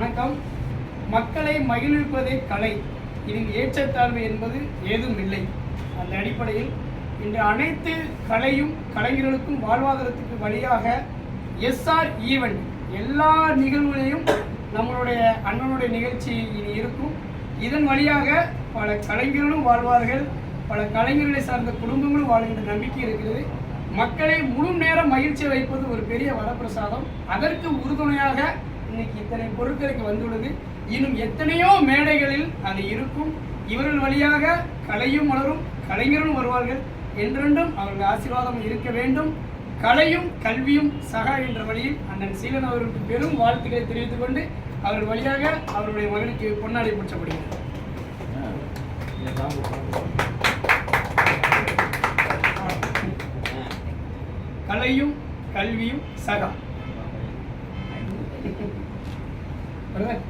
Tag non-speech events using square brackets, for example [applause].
வணக்கம். மக்களை மகிழ்விப்பதே கலை. இதில் ஏற்றத்தாழ்வு என்பது ஏதும் இல்லை. அந்த அடிப்படையில் இன்று அனைத்து கலையும் கலைஞர்களுக்கும் வாழ்வாதாரத்துக்கு வழியாக எஸ்ஆர் ஈவெண்ட் எல்லா நிகழ்வுகளையும் நம்மளுடைய அண்ணனுடைய நிகழ்ச்சி இனி இருக்கும். இதன் வழியாக பல கலைஞர்களும் வாழ்வார்கள். பல கலைஞர்களை சார்ந்த குடும்பங்களும் வாழ்கின்ற நம்பிக்கை இருக்கிறது. மக்களை முழு நேரம் மகிழ்ச்சி வைப்பது ஒரு பெரிய வரப்பிரசாதம். அதற்கு உறுதுணையாக இன்னைக்கு இத்தனை பொருட்களுக்கு வந்துள்ளது. இன்னும் எத்தனையோ மேடைகளில் அது இருக்கும். இவர்கள் வழியாக கலையும் வளரும் கலைஞரும் வருவார்கள். என்றென்றும் அவர்கள் ஆசீர்வாதம் இருக்க வேண்டும். கலையும் கல்வியும் சகா என்ற வழியில் அண்ணன் சீலன் அவர்களுக்கு பெரும் வாழ்த்துக்களை தெரிவித்துக் கொண்டு அவர்கள் வழியாக அவருடைய மகனுக்கு பொன்னாடை பூச்சப்படுகிறது கலையும் கல்வியும் சகா. 好 [laughs] 的